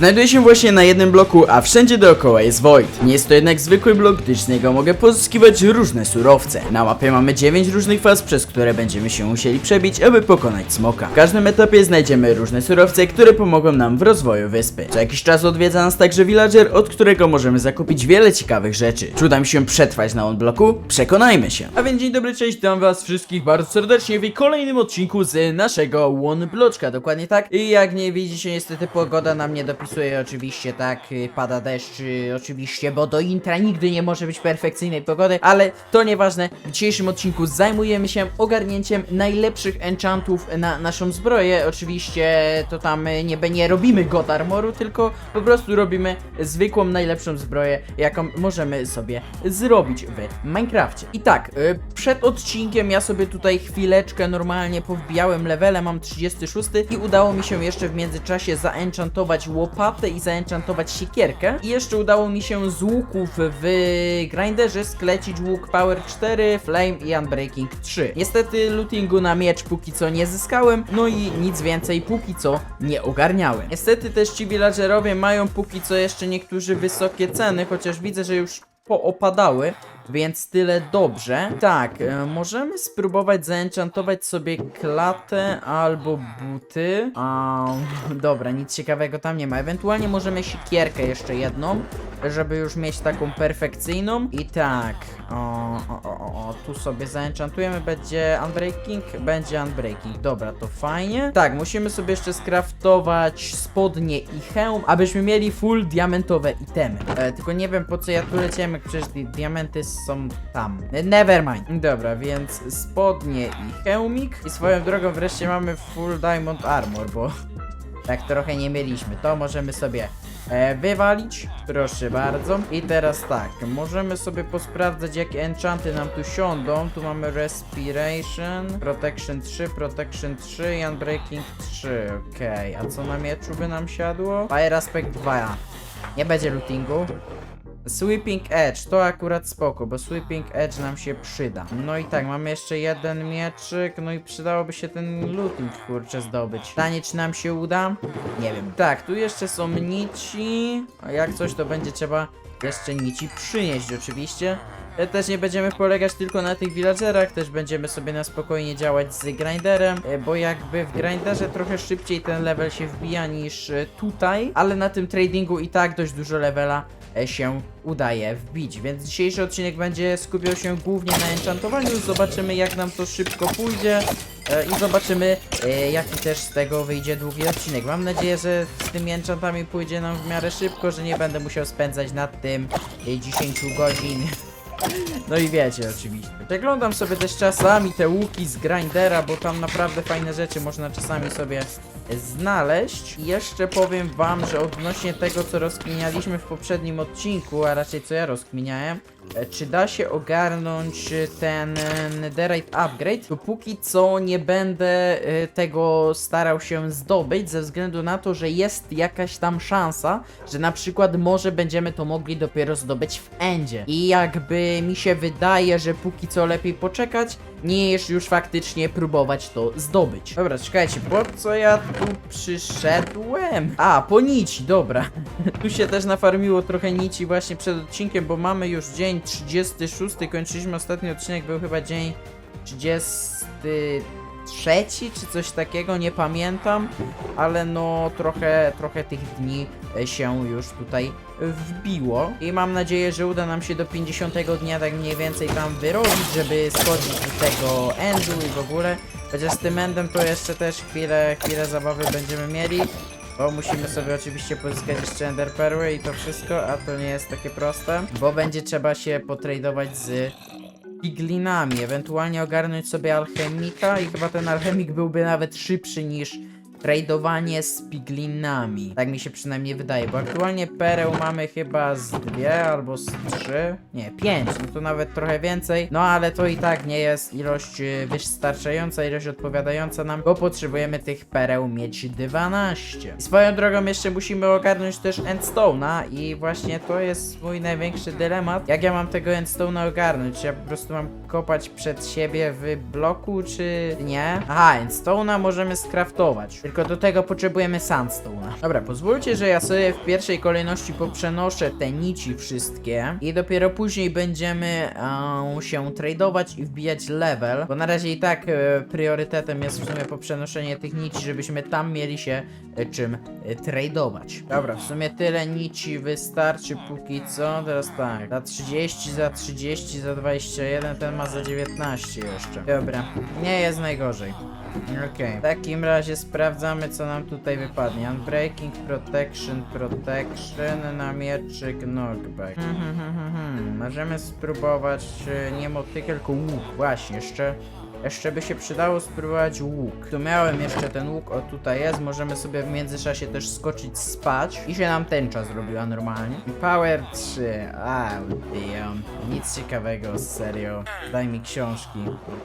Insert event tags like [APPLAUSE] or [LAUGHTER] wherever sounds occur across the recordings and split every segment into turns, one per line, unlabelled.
Znajduję się właśnie na jednym bloku, a wszędzie dookoła jest void. Nie jest to jednak zwykły blok, gdyż z niego mogę pozyskiwać różne surowce. Na mapie mamy 9 różnych faz, przez które będziemy się musieli przebić, aby pokonać smoka. W każdym etapie znajdziemy różne surowce, które pomogą nam w rozwoju wyspy. Co jakiś czas odwiedza nas także villager, od którego możemy zakupić wiele ciekawych rzeczy. Czy uda mi się przetrwać na on bloku? Przekonajmy się. A więc dzień dobry, cześć, witam was wszystkich bardzo serdecznie w kolejnym odcinku z naszego One Bloczka, dokładnie tak. I jak nie widzicie, niestety pogoda nam nie dopisuje, oczywiście tak, y, pada deszcz, y, oczywiście, bo do intra nigdy nie może być perfekcyjnej pogody, ale to nieważne. W dzisiejszym odcinku zajmujemy się ogarnięciem najlepszych enchantów na naszą zbroję. Oczywiście to tam y, nie, nie robimy God Armoru, tylko po prostu robimy zwykłą, najlepszą zbroję, jaką możemy sobie zrobić w Minecrafcie. I tak, przed odcinkiem ja sobie tutaj chwileczkę normalnie powbijałem levele, mam 36 i udało mi się jeszcze w międzyczasie zaenchantować łopatę i zaenchantować siekierkę. I jeszcze udało mi się z łuków w grinderze sklecić łuk Power 4, Flame i Unbreaking 3. Niestety lootingu na miecz póki co nie zyskałem, no i nic więcej póki co nie ogarniałem. Niestety też ci villagerowie mają póki co jeszcze niektórzy wysokie ceny, chociaż widzę, że już poopadały, więc tyle dobrze. Tak, e, możemy spróbować zaenchantować sobie klatę albo buty. A, dobra, nic ciekawego tam nie ma. Ewentualnie możemy siekierkę jeszcze jedną, żeby już mieć taką perfekcyjną. I tak, o, o, o, o tu sobie zaenchantujemy, będzie unbreaking, będzie unbreaking. Dobra, to fajnie. Tak, musimy sobie jeszcze skraftować spodnie i hełm, abyśmy mieli full diamentowe itemy. E, tylko nie wiem po co ja tu leciałem, jak przecież di diamenty są tam. Never mind. Dobra, więc spodnie i hełmik. I swoją drogą wreszcie mamy full diamond armor, bo [LAUGHS] tak trochę nie mieliśmy. To możemy sobie e, wywalić. Proszę bardzo. I teraz tak, możemy sobie posprawdzać jakie enchanty nam tu siądą. Tu mamy Respiration, Protection 3, Protection 3 i Unbreaking 3. Okej, a co na mieczu by nam siadło? Fire Aspect 2. Nie będzie lootingu. Sweeping Edge, to akurat spoko, bo Sweeping Edge nam się przyda. No i tak, mamy jeszcze jeden mieczyk, no i przydałoby się ten looting, kurczę, zdobyć. Pytanie, czy nam się uda? Nie wiem. Tak, tu jeszcze są nici, a jak coś, to będzie trzeba jeszcze nici przynieść oczywiście. E, Też nie będziemy polegać tylko na tych villagerach, też będziemy sobie na spokojnie działać z grinderem, e, bo jakby w grinderze trochę szybciej ten level się wbija niż e, tutaj, ale na tym tradingu i tak dość dużo levela się udaje wbić, więc dzisiejszy odcinek będzie skupiał się głównie na enchantowaniu, zobaczymy jak nam to szybko pójdzie e, i zobaczymy e, jaki też z tego wyjdzie długi odcinek. Mam nadzieję, że z tymi enchantami pójdzie nam w miarę szybko, że nie będę musiał spędzać nad tym e, 10 godzin. No i wiecie oczywiście. Przeglądam sobie też czasami te łuki z grindera, bo tam naprawdę fajne rzeczy można czasami sobie znaleźć. I jeszcze powiem wam, że odnośnie tego, co rozkminialiśmy w poprzednim odcinku, a raczej co ja rozkminiałem, czy da się ogarnąć e, ten e, netherite upgrade, to póki co nie będę e, tego starał się zdobyć, ze względu na to, że jest jakaś tam szansa, że na przykład może będziemy to mogli dopiero zdobyć w endzie. I jakby mi się wydaje, że póki co lepiej poczekać, niż już faktycznie próbować to zdobyć. Dobra, czekajcie, po co ja tu przyszedłem? A, po nici, dobra. [LAUGHS] tu się też nafarmiło trochę nici właśnie przed odcinkiem, bo mamy już dzień 36, kończyliśmy ostatni odcinek, był chyba dzień 33 czy coś takiego, nie pamiętam, ale no trochę, trochę tych dni e, się już tutaj wbiło i mam nadzieję, że uda nam się do 50 dnia tak mniej więcej tam wyrobić, żeby schodzić do tego endu i w ogóle. Chociaż z tym endem to jeszcze też chwilę, chwilę zabawy będziemy mieli. Bo musimy sobie oczywiście pozyskać jeszcze ender perły i to wszystko, a to nie jest takie proste, bo będzie trzeba się potradować z piglinami, ewentualnie ogarnąć sobie alchemika i chyba ten alchemik byłby nawet szybszy niż tradowanie z piglinami. Tak mi się przynajmniej wydaje, bo aktualnie pereł mamy chyba z dwie albo z trzy, nie, pięć, no to nawet trochę więcej, no ale to i tak nie jest ilość y, wystarczająca, ilość odpowiadająca nam, bo potrzebujemy tych pereł mieć 12. I swoją drogą jeszcze musimy ogarnąć też endstone'a i właśnie to jest mój największy dylemat, jak ja mam tego endstone'a ogarnąć, ja po prostu mam kopać przed siebie w bloku, czy nie? Aha, endstone'a możemy skraftować, Tylko do tego potrzebujemy sandstone. Dobra, pozwólcie, że ja sobie w pierwszej kolejności poprzenoszę te nici wszystkie i dopiero później będziemy e, się tradować i wbijać level, bo na razie i tak e, priorytetem jest w sumie poprzenoszenie tych nici, żebyśmy tam mieli się e, czym e, tradować. Dobra, w sumie tyle nici wystarczy póki co. Teraz tak, za 30, za 30, za 21, ten ma za 19 jeszcze. Dobra, nie jest najgorzej. Okej, w takim razie sprawdzamy co nam tutaj wypadnie. Unbreaking, Protection, Protection, na mieczyk, Knockback. Hmm, hmm, hmm, hmm, hmm. Możemy spróbować nie motykę, tylko łuk. Właśnie, jeszcze, jeszcze by się przydało spróbować łuk. Tu miałem jeszcze ten łuk, o tutaj jest. Możemy sobie w międzyczasie też skoczyć spać. I się nam tęcza zrobiła normalnie. Power 3, a damn. Nic ciekawego, serio. Daj mi książki.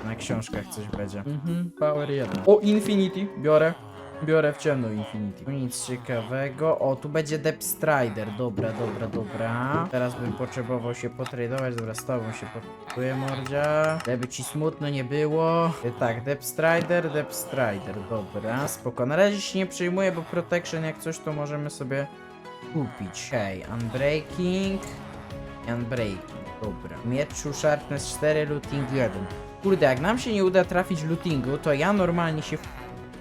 Na książkach coś będzie. Mhm, Power 1. O, Infinity, biorę. Biorę w ciemno Infinity. Tu Nic ciekawego. O, tu będzie Depth Strider. Dobra, dobra, dobra. Teraz bym potrzebował się potradować. Dobra, z tobą się potraduję, mordzia. Żeby ci smutno nie było. E, Tak, Depth Strider, Depth Strider. Dobra, spoko. Na razie się nie przejmuję, bo Protection jak coś to możemy sobie kupić. Hej, Unbreaking. Unbreaking, dobra. Mieczu Sharpness 4, Looting 1. Kurde, jak nam się nie uda trafić lootingu, to ja normalnie się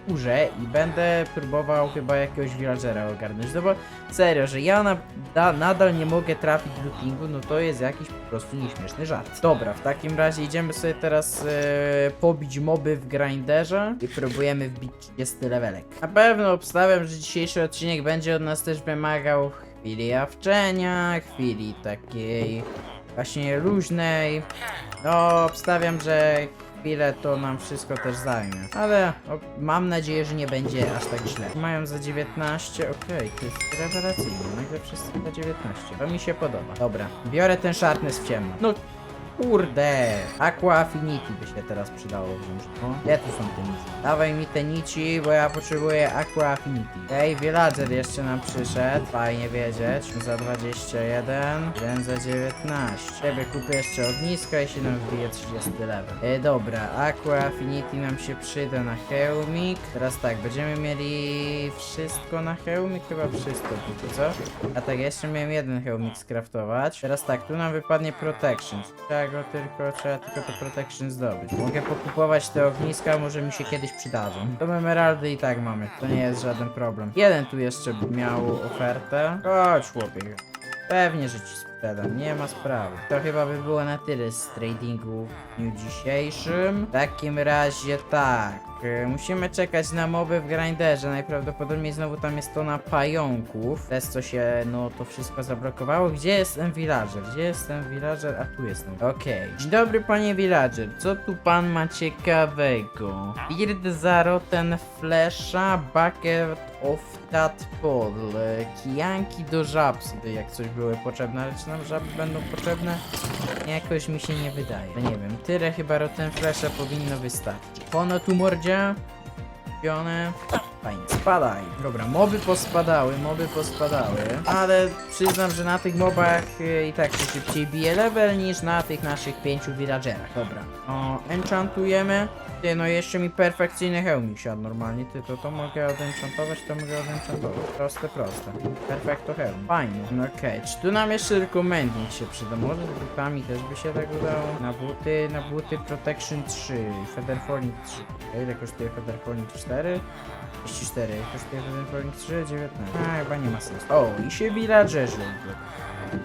wkurzę i będę próbował chyba jakiegoś villagera ogarnąć. No bo serio, że ja na, da, nadal nie mogę trafić lootingu, no to jest jakiś po prostu nieśmieszny żart. Dobra, w takim razie idziemy sobie teraz e, pobić moby w grinderze i próbujemy wbić 30 levelek. Na pewno obstawiam, że dzisiejszy odcinek będzie od nas też wymagał chwili jawczenia, chwili takiej właśnie luźnej. No, obstawiam, że chwilę to nam wszystko też zajmie. Ale o, mam nadzieję, że nie będzie aż tak źle. Mają za 19, okej, to jest rewelacyjnie. Nagle wszyscy za 19. To mi się podoba. Dobra, biorę ten sharpness w ciemno. No Kurde, Aqua Affinity by się teraz przydało wziąć. No, gdzie tu są te nici? Dawaj mi te nici, bo ja potrzebuję Aqua Affinity. Ej, Villager jeszcze nam przyszedł. Fajnie wiedzieć. Za 21, jeden za 19. Ciebie kupię jeszcze ognisko i się nam wbije 30 level. E, dobra, Aqua Affinity nam się przyda na hełmik. Teraz tak, będziemy mieli wszystko na hełmik? Chyba wszystko póki co. A tak, jeszcze miałem jeden hełmik skraftować. Teraz tak, tu nam wypadnie Protection. Trzeba go tylko, trzeba tylko to Protection zdobyć. Mogę pokupować te ogniska, może mi się kiedyś przydadzą. To emeraldy i tak mamy, to nie jest żaden problem. Jeden tu jeszcze miał ofertę. Chodź chłopie. Pewnie, że ci nie ma sprawy. To chyba by było na tyle z tradingu w dniu dzisiejszym. W takim razie tak. e, Musimy czekać na moby w grinderze. Najprawdopodobniej znowu tam jest to na pająków. Przez co się, no, to wszystko zablokowało. Gdzie jest ten villager? Gdzie jest ten villager? A tu jest ten. Okej. Dzień dobry, panie villager. Co tu pan ma ciekawego? Beard za rotten flesza, bucket of tadpole, kijanki do żab sobie jak coś były potrzebne, ale czy nam żaby będą potrzebne? Jakoś mi się nie wydaje. No nie wiem, tyle chyba rotten flesza powinno wystarczyć. Pono tu mordzia. Kupione. Fajnie, spadaj. Dobra, moby pospadały, moby pospadały. Ale przyznam, że na tych mobach e, i tak się szybciej bije level niż na tych naszych pięciu villagerach. Dobra. O, enchantujemy. Ty, no jeszcze mi perfekcyjny hełmik siadł normalnie. Ty, to to mogę odenchantować, to mogę odenchantować. Proste, proste. Perfekto hełm. Fajnie. No okej, czy tu nam jeszcze recommending się przyda? Może z butami też by się tak udało? Na buty, na buty Protection 3, Feather Falling 3. A ile kosztuje Falling 4? 34, kosztuje Falling 3, 19. A, chyba nie ma sensu. O, i się villagerzy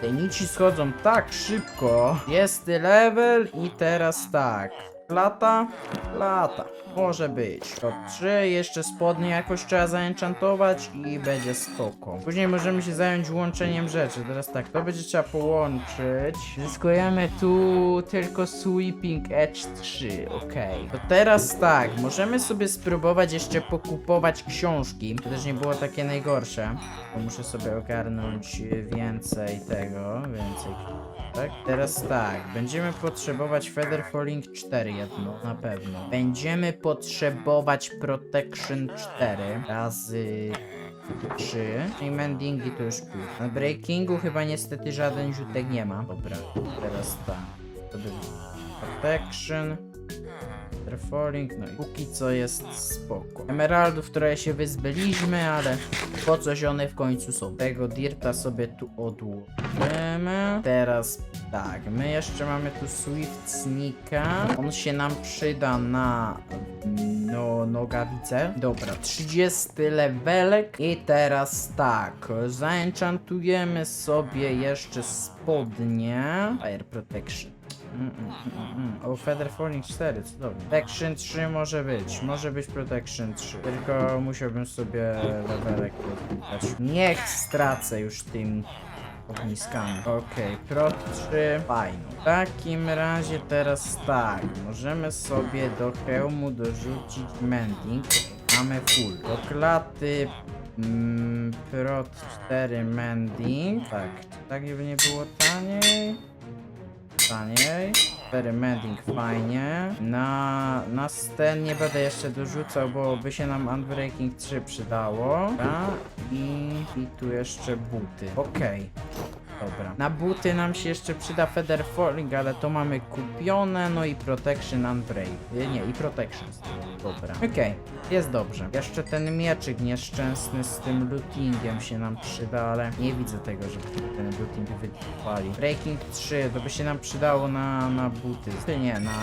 te nici schodzą tak szybko. Jest level i teraz tak. Lata? Lata. Może być. To trzy, jeszcze spodnie jakoś trzeba zaenchantować i będzie spoko. Później możemy się zająć łączeniem rzeczy. Teraz tak, to będzie trzeba połączyć. Zyskujemy tu tylko Sweeping Edge 3, okej. To teraz tak, możemy sobie spróbować jeszcze pokupować książki. To też nie było takie najgorsze. Bo muszę sobie ogarnąć więcej tego, więcej tak? Teraz tak, będziemy potrzebować Feather Falling 4 jedno, na pewno. Będziemy potrzebować Protection 4 razy 3 i Mendingi to już pół. Na Breakingu chyba niestety żaden rzutek nie ma. Dobra, teraz tak. Protection. Falling, no i póki co jest spoko. Emeraldów, które się wyzbyliśmy, ale po coś one w końcu są. Tego dirta sobie tu odłożymy. Teraz tak, my jeszcze mamy tu Swift Sneaka. On się nam przyda na no, nogawice. Dobra, 30 levelek. I teraz tak, zaenchantujemy sobie jeszcze spodnie. Fire Protection. Mm, mm, mm, mm. O, Feather Falling 4, cudownie. Protection 3 może być, może być Protection 3. Tylko musiałbym sobie levelek podpisać. Niech stracę już tym ogniskami. Okej, Pro 3, fajno. W takim razie teraz tak, możemy sobie do hełmu dorzucić mending. Mamy full. Do klaty mm, Pro 4 mending. Tak, tak żeby nie było taniej taniej. Very mending fajnie. Na, na sten nie będę jeszcze dorzucał, bo by się nam Unbreaking 3 przydało. I, I tu jeszcze buty. Okej. Dobra. Na buty nam się jeszcze przyda Feather Falling, ale to mamy kupione. No i Protection Unbreak. Y, Nie, i Protection. Dobra. Okej, jest dobrze. Jeszcze ten mieczyk nieszczęsny z tym lootingiem się nam przyda, ale nie widzę tego, żeby ten looting wytrwali. Breaking 3, to by się nam przydało na, na buty. Nie, na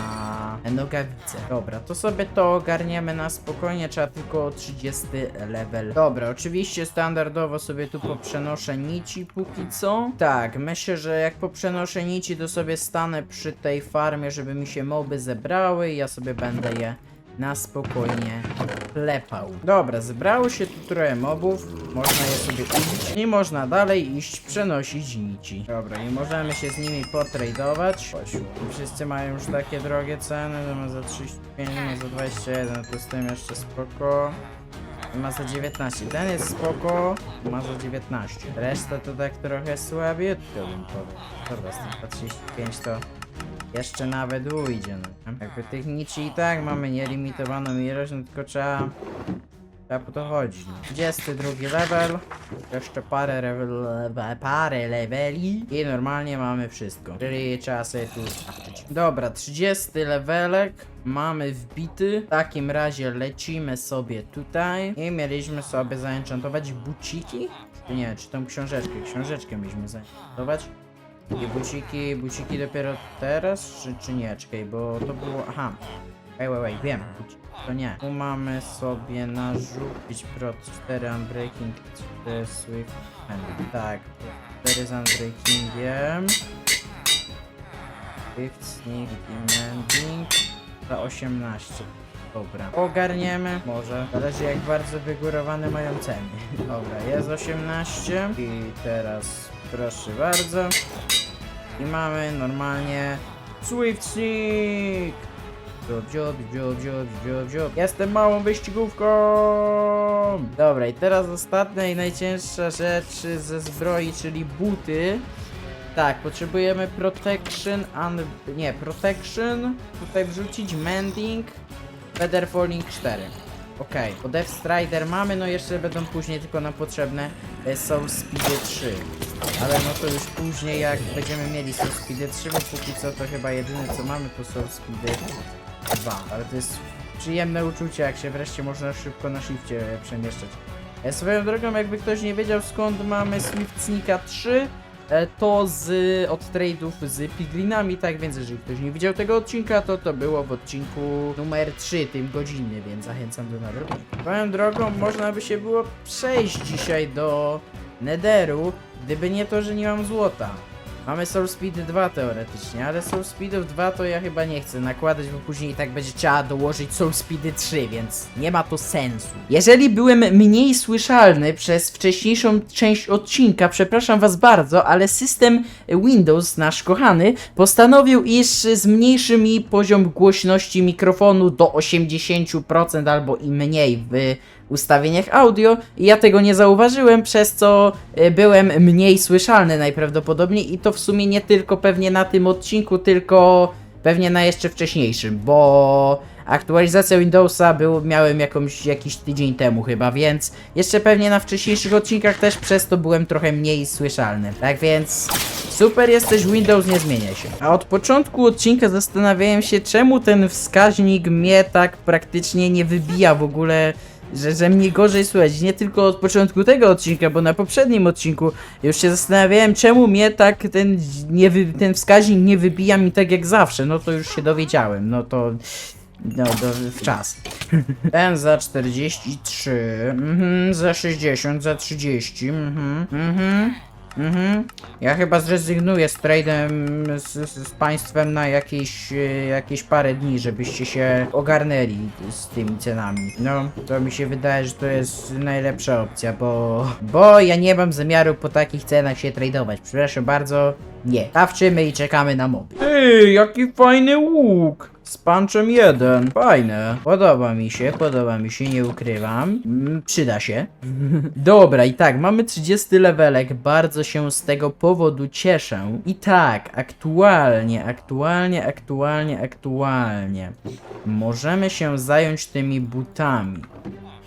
nogawice. Dobra, to sobie to ogarniemy na spokojnie, trzeba tylko o 30 level. Dobra, oczywiście standardowo sobie tu poprzenoszę nici póki co. Tak, myślę, że jak poprzenoszę nici, to sobie stanę przy tej farmie, żeby mi się moby zebrały i ja sobie będę je na spokojnie klepał. Dobra, zebrało się tu trochę mobów, można je sobie ubić i można dalej iść przenosić nici. Dobra, i możemy się z nimi potradować. Wszyscy mają już takie drogie ceny, to ma za 35, ma za 21, to z tym jeszcze spoko. Ma za 19. Ten jest spoko, ma za 19. Reszta to tak trochę słabiutko bym powiedział. Dobra, z tym po 35 to jeszcze nawet ujdzie. No. Jakby tych nici i tak mamy nielimitowaną ilość, no tylko trzeba... Trzeba po to chodzić. No. 22 level, jeszcze parę, level, parę leveli i normalnie mamy wszystko. Czyli trzeba sobie tu starczyć. Dobra, 30 levelek mamy wbity. W takim razie lecimy sobie tutaj i mieliśmy sobie zaenchantować buciki? Nie, czy tą książeczkę? Książeczkę mieliśmy zaenchantować. I buciki, buciki dopiero teraz, czy, czy nie? Czekaj, bo to było... Aha. Wait, wait, wait, wiem. To nie. Tu mamy sobie narzucić Pro 4 Unbreaking 4 Swift. Tak, 4 z Unbreakingiem. Swift Sneak i Mending za 18. Dobra. Ogarniemy. Może. Zależy jak bardzo wygórowane mają ceny. [LAUGHS] Dobra, jest 18. I teraz proszę bardzo. I mamy normalnie Swift Sneak! Jestem małą wyścigówką! Dobra, i teraz ostatnia i najcięższa rzecz ze zbroi, czyli buty. Tak, potrzebujemy protection, un... nie, protection, tutaj wrzucić mending, feather falling 4. Okej, bo Death Strider mamy, no jeszcze będą później tylko nam potrzebne e, Soul Speedy 3. Ale no to już później jak będziemy mieli Soul Speedy 3, bo póki co to chyba jedyne co mamy to Soul Speedy 2. Ale to jest przyjemne uczucie, jak się wreszcie można szybko na shifcie przemieszczać. E, swoją drogą, jakby ktoś nie wiedział skąd mamy Swift Sneaka 3, e, to z od trade'ów z piglinami, tak więc jeżeli ktoś nie widział tego odcinka, to to było w odcinku numer 3, tym godzinny, więc zachęcam do nadrobienia. Swoją drogą można by się było przejść dzisiaj do Netheru, gdyby nie to, że nie mam złota. Mamy Soul Speed 2 teoretycznie, ale Soul Speedów 2 to ja chyba nie chcę nakładać, bo później tak będzie trzeba dołożyć Soul Speedy 3, więc nie ma to sensu. Jeżeli byłem mniej słyszalny przez wcześniejszą część odcinka, przepraszam was bardzo, ale system Windows, nasz kochany, postanowił, iż zmniejszy mi poziom głośności mikrofonu do 80% albo i mniej w ustawieniach audio i ja tego nie zauważyłem, przez co e, byłem mniej słyszalny najprawdopodobniej i to w sumie nie tylko pewnie na tym odcinku, tylko pewnie na jeszcze wcześniejszym, bo aktualizacja Windowsa był, miałem jakąś, jakiś tydzień temu chyba, więc jeszcze pewnie na wcześniejszych odcinkach też przez to byłem trochę mniej słyszalny. Tak więc Super jesteś, Windows, nie zmieniaj się. A od początku odcinka zastanawiałem się, czemu ten wskaźnik mnie tak praktycznie nie wybija w ogóle, że, że mnie gorzej słychać. Nie tylko od początku tego odcinka, bo na poprzednim odcinku już się zastanawiałem, czemu mnie tak ten, nie wy, ten wskaźnik nie wybija mi tak jak zawsze. No to już się dowiedziałem, no to... No, do, w czas. Ten za 43, mhm, za 60, za 30, mhm, mhm, mhm. Ja chyba zrezygnuję z trade'em z, z, z państwem na jakieś, e, jakieś parę dni, żebyście się ogarnęli z tymi cenami. No, to mi się wydaje, że to jest najlepsza opcja, bo... Bo ja nie mam zamiaru po takich cenach się tradeować. Przepraszam bardzo, nie. Stawczymy i czekamy na moby. Ej, jaki fajny łuk! Z punczem jeden. Fajne. Podoba mi się, podoba mi się, nie ukrywam. Mm, przyda się. [LAUGHS] Dobra, i tak, mamy 30 levelek, bardzo się z tego powodu cieszę. I tak, aktualnie, aktualnie, aktualnie, aktualnie. Możemy się zająć tymi butami.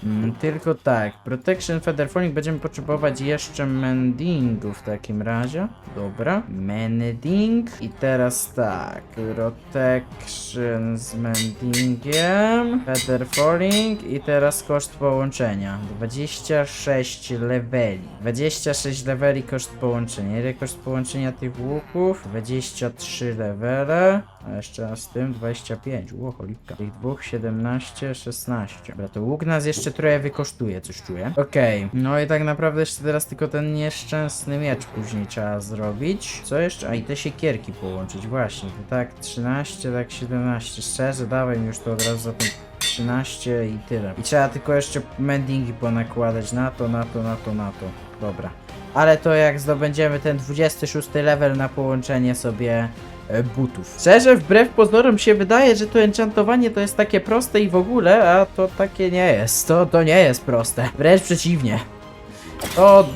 Mm, tylko tak, Protection Featherfalling będziemy potrzebować jeszcze mendingu w takim razie. Dobra, mending i teraz tak, Protection z mendingiem, Featherfalling i teraz koszt połączenia. 26 leveli. 26 leveli koszt połączenia. Ile koszt połączenia tych łuków? 23 levele. A jeszcze raz z tym 25. Ło, cholipka. Tych dwóch 17, 16. Dobra, to łuk nas jeszcze trochę wykosztuje, coś czuję. Okej. No i tak naprawdę jeszcze teraz tylko ten nieszczęsny miecz później trzeba zrobić. Co jeszcze? A i te siekierki połączyć, właśnie. To tak 13, tak 17. Szczerze, dawaj mi już to od razu za ten 13 i tyle. I trzeba tylko jeszcze mendingi ponakładać na to, na to, na to, na to. Dobra. Ale to jak zdobędziemy ten 26 level na połączenie sobie butów. Szczerze, wbrew pozorom się wydaje, że to enchantowanie to jest takie proste i w ogóle, a to takie nie jest. To, to nie jest proste. Wręcz przeciwnie. To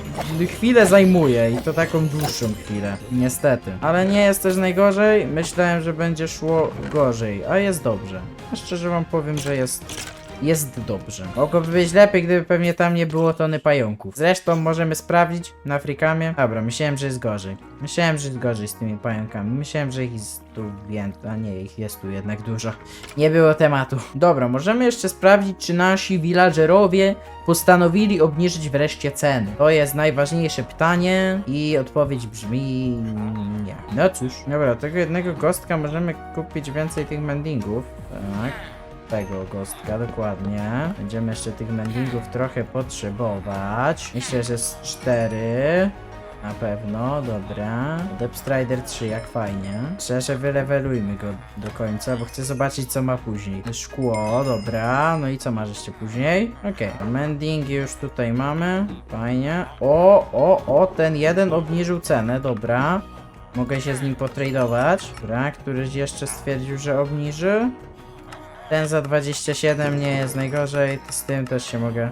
chwilę zajmuje i to taką dłuższą chwilę, niestety. Ale nie jest też najgorzej. Myślałem, że będzie szło gorzej, a jest dobrze. A szczerze wam powiem, że jest jest dobrze. Mogłoby być lepiej, gdyby pewnie tam nie było tony pająków. Zresztą możemy sprawdzić na Freakamie. Dobra, myślałem, że jest gorzej. Myślałem, że jest gorzej z tymi pająkami. Myślałem, że ich jest tu więcej, a nie, ich jest tu jednak dużo. Nie było tematu. Dobra, możemy jeszcze sprawdzić, czy nasi villagerowie postanowili obniżyć wreszcie ceny. To jest najważniejsze pytanie i odpowiedź brzmi nie. No cóż, dobra, tego jednego gostka możemy kupić więcej tych mendingów. Tak tego gostka, dokładnie. Będziemy jeszcze tych mendingów trochę potrzebować. Myślę, że z 4. Na pewno, dobra. Depstrider 3, jak fajnie. Szczerze, wylewelujmy go do końca, bo chcę zobaczyć, co ma później. Szkło, dobra. No i co masz jeszcze później? Okej, mendingi już tutaj mamy. Fajnie. O, o, o, ten jeden obniżył cenę, dobra. Mogę się z nim potradować. Dobra, któryś jeszcze stwierdził, że obniży. Ten za 27 nie jest najgorzej, z tym też się mogę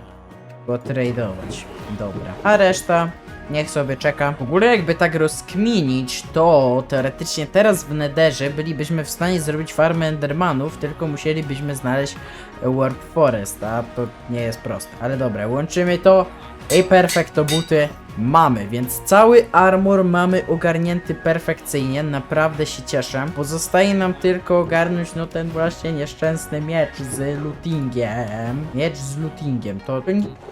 potradować. Dobra. A reszta niech sobie czeka. W ogóle jakby tak rozkminić, to teoretycznie teraz w Netherze bylibyśmy w stanie zrobić farmę Endermanów, tylko musielibyśmy znaleźć Warp Forest, a to nie jest proste. Ale dobra, łączymy to i perfekto buty mamy, więc cały armor mamy ogarnięty perfekcyjnie, naprawdę się cieszę. Pozostaje nam tylko ogarnąć no ten właśnie nieszczęsny miecz z lootingiem. Miecz z lootingiem, to,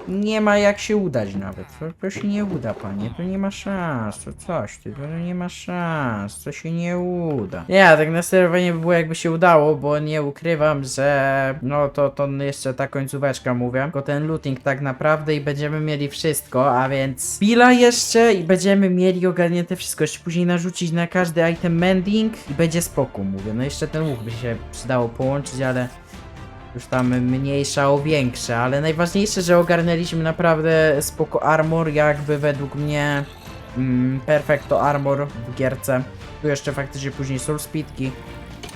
nie, ma jak się udać nawet. To, to się nie uda, panie, to nie ma szans, to coś ty, to nie ma szans, to się nie uda. Nie, tak na serio by było jakby się udało, bo nie ukrywam, że no to, to jeszcze ta końcóweczka mówię, tylko ten looting tak naprawdę i będziemy mieli wszystko, a więc pila jeszcze i będziemy mieli ogarnięte wszystko, jeszcze później narzucić na każdy item mending i będzie spoko, mówię. No jeszcze ten łuk by się przydało połączyć, ale już tam mniejsza o większe, ale najważniejsze, że ogarnęliśmy naprawdę spoko armor, jakby według mnie mm, perfecto armor w gierce. Tu jeszcze faktycznie później soul speedki,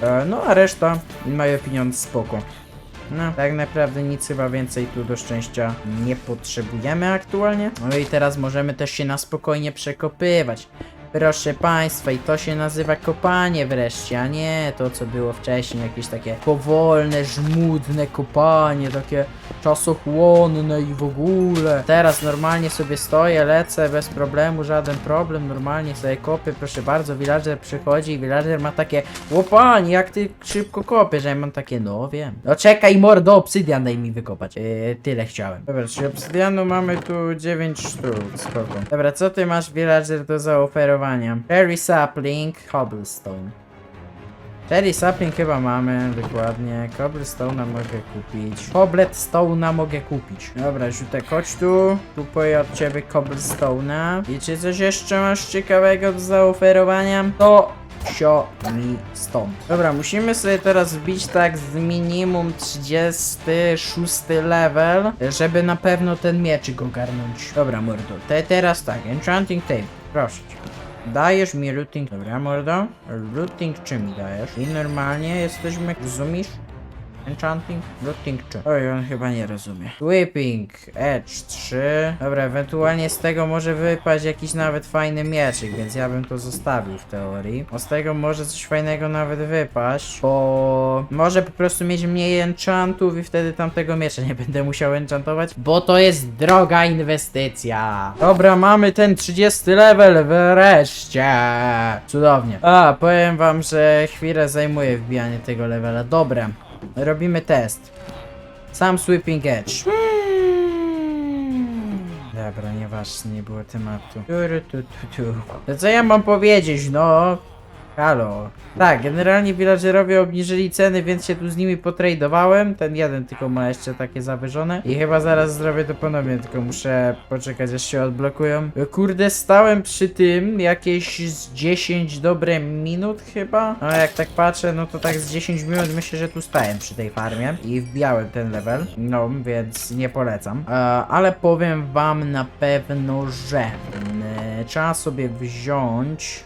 e, no a reszta, my opinion, spoko. No, tak naprawdę nic chyba więcej tu do szczęścia nie potrzebujemy aktualnie. No i teraz możemy też się na spokojnie przekopywać. Proszę państwa, i to się nazywa kopanie wreszcie, a nie to, co było wcześniej, jakieś takie powolne, żmudne kopanie, takie czasochłonne i w ogóle. Teraz normalnie sobie stoję, lecę bez problemu, żaden problem, normalnie sobie kopię, proszę bardzo, villager przychodzi i villager ma takie łopanie, jak ty szybko kopiesz, a ja mam takie, no wiem. No czekaj mordo, obsydian daj mi wykopać. Yy, tyle chciałem. Dobra, czyli obsydianu mamy tu 9 sztuk, spoko. Dobra, co ty masz villager do zaoferowania? Cherry sapling, cobblestone. Cherry sapling chyba mamy, dokładnie. Cobblestone'a mogę kupić. Cobblestone'a mogę kupić. Dobra, Rzutek, chodź tu. Kupuję od ciebie Cobblestone'a. Czy coś jeszcze masz ciekawego do zaoferowania? To sio mi stąd. Dobra, musimy sobie teraz wbić tak z minimum 36 level, żeby na pewno ten mieczyk ogarnąć. Dobra, mordo, te teraz tak, enchanting table, proszę cię. Dajesz mi looting. Dobra, mordo. Looting czy mi dajesz? I normalnie jesteśmy. Rozumiesz? Enchanting? Looting czy? Oj, on chyba nie rozumie. Whipping, Edge 3. Dobra, ewentualnie z tego może wypaść jakiś nawet fajny mieczyk, więc ja bym to zostawił w teorii. Bo z tego może coś fajnego nawet wypaść, bo może po prostu mieć mniej enchantów i wtedy tamtego miecza nie będę musiał enchantować, bo to jest droga inwestycja. Dobra, mamy ten 30 level wreszcie. Cudownie. A, powiem wam, że chwilę zajmuje wbijanie tego levela. Dobra. Robimy test. Sam sweeping edge. Dobra, nieważne, nie było tematu. Turu, tu, tu, tu. To co ja mam powiedzieć, no? Halo. Tak, generalnie villagerowie obniżyli ceny, więc się tu z nimi potradowałem. Ten jeden tylko ma jeszcze takie zawyżone. I chyba zaraz zrobię to ponownie, tylko muszę poczekać aż się odblokują. Kurde, stałem przy tym jakieś z 10 dobre minut chyba. No jak tak patrzę, no to tak z 10 minut myślę, że tu stałem przy tej farmie. I wbijałem ten level. No, więc nie polecam. E, ale powiem wam na pewno, że mm, trzeba sobie wziąć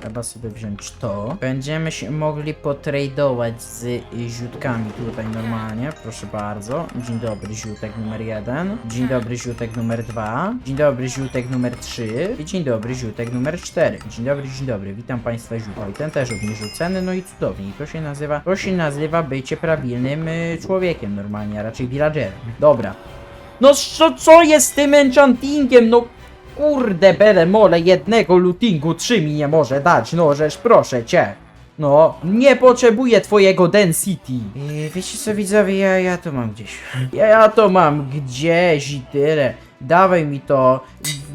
Trzeba sobie wziąć to. Będziemy się mogli potradować z ziutkami tutaj normalnie. Proszę bardzo. Dzień dobry, ziutek numer jeden. Dzień dobry, ziutek numer dwa. Dzień dobry, ziutek numer trzy. I dzień dobry, ziutek numer cztery. Dzień dobry, dzień dobry. Witam państwa ziutka. I ten też obniżył ceny, no i cudownie. I to się nazywa, to się nazywa bycie prawilnym y, człowiekiem normalnie, a raczej villagerem. Dobra. No co, co jest z tym enchantingiem? No Kurde, bele mole, jednego lootingu trzy mi nie może dać, no żeż proszę cię. No, nie potrzebuję twojego density. Yy, wiecie co widzowie, ja, ja to mam gdzieś. [LAUGHS] Ja, ja to mam gdzieś i tyle. Dawaj mi to,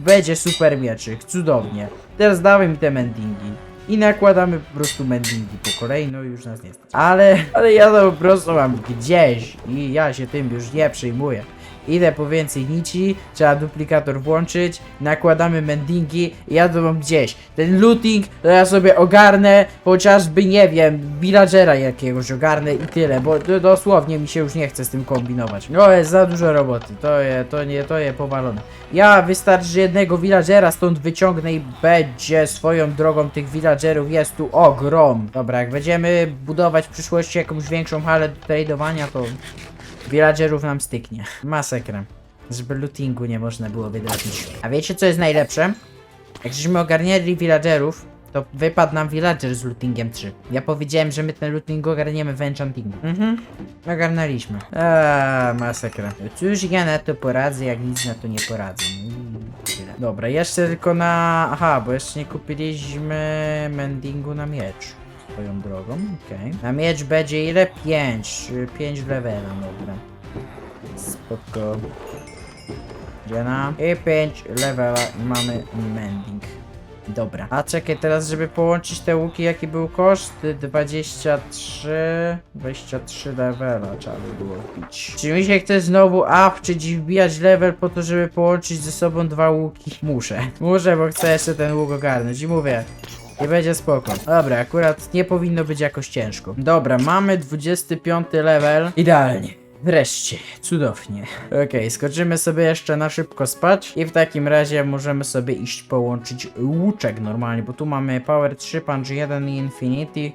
będzie super mieczyk, cudownie. Teraz dawaj mi te mendingi. I nakładamy po prostu mendingi po kolei, no już nas nie stać. Ale, ale ja to po prostu mam gdzieś i ja się tym już nie przejmuję. Idę po więcej nici, trzeba duplikator włączyć, nakładamy mendingi i ja to mam gdzieś. Ten looting to ja sobie ogarnę, chociażby nie wiem, villagera jakiegoś ogarnę i tyle, bo dosłownie mi się już nie chce z tym kombinować. No jest za dużo roboty, to je, to nie, to je powalone. Ja wystarczy jednego villagera stąd wyciągnę i będzie swoją drogą tych villagerów jest tu ogrom. Dobra, jak będziemy budować w przyszłości jakąś większą halę do tradowania, to Villagerów nam styknie. Masakra. Żeby lootingu nie można było wydrobić. A wiecie co jest najlepsze? Jak żeśmy ogarniali villagerów, to wypadł nam villager z lootingiem 3. Ja powiedziałem, że my ten looting ogarniemy w enchantingu. Mhm. Ogarnęliśmy. Eee, masakra. Cóż ja na to poradzę, jak nic na to nie poradzę. Dobra, jeszcze tylko na... Aha, bo jeszcze nie kupiliśmy mendingu na miecz. Swoją drogą, okej. Na miecz będzie ile? 5. 5 levela, dobra. Spoko. Dziena. I 5 levela i mamy mending. Dobra. A czekaj, teraz żeby połączyć te łuki, jaki był koszt? 23... 23 levela trzeba by było wbić. Czy mi się chce znowu upczyć i wbijać level po to, żeby połączyć ze sobą dwa łuki? Muszę. Muszę, bo chcę jeszcze ten łuk ogarnąć i mówię. I będzie spoko. Dobra, akurat nie powinno być jakoś ciężko. Dobra, mamy 25 level. Idealnie. Wreszcie, cudownie. Okej, skoczymy sobie jeszcze na szybko spać i w takim razie możemy sobie iść połączyć łuczek normalnie, bo tu mamy Power 3, Punch 1 i Infinity.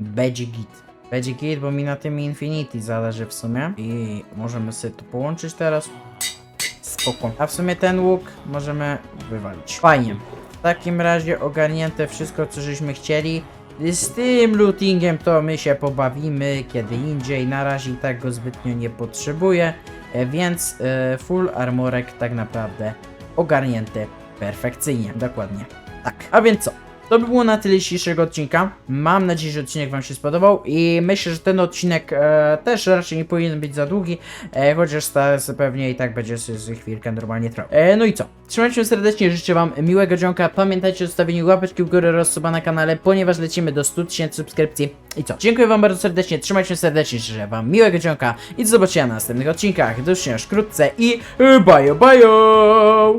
Będzie git. Będzie git, bo mi na tym Infinity zależy w sumie. I możemy sobie to połączyć teraz. Spoko. A w sumie ten łuk możemy wywalić. Fajnie. W takim razie ogarnięte wszystko, co żeśmy chcieli. Z tym lootingiem to my się pobawimy kiedy indziej. Na razie tak go zbytnio nie potrzebuję, e, więc e, full armorek tak naprawdę ogarnięty perfekcyjnie, dokładnie. Tak, a więc co? To by było na tyle dzisiejszego odcinka. Mam nadzieję, że odcinek Wam się spodobał i myślę, że ten odcinek e, też raczej nie powinien być za długi, e, chociaż Stas pewnie i tak będzie z, chwilkę normalnie trwał. E, no i co? Trzymajcie się serdecznie, życzę Wam miłego dzionka. Pamiętajcie o zostawieniu łapeczki w górę oraz suba na kanale, ponieważ lecimy do 100 tysięcy subskrypcji. I co? Dziękuję Wam bardzo serdecznie, trzymajcie się serdecznie, życzę Wam miłego dzionka i do zobaczenia na następnych odcinkach. Do już wkrótce i bye bye!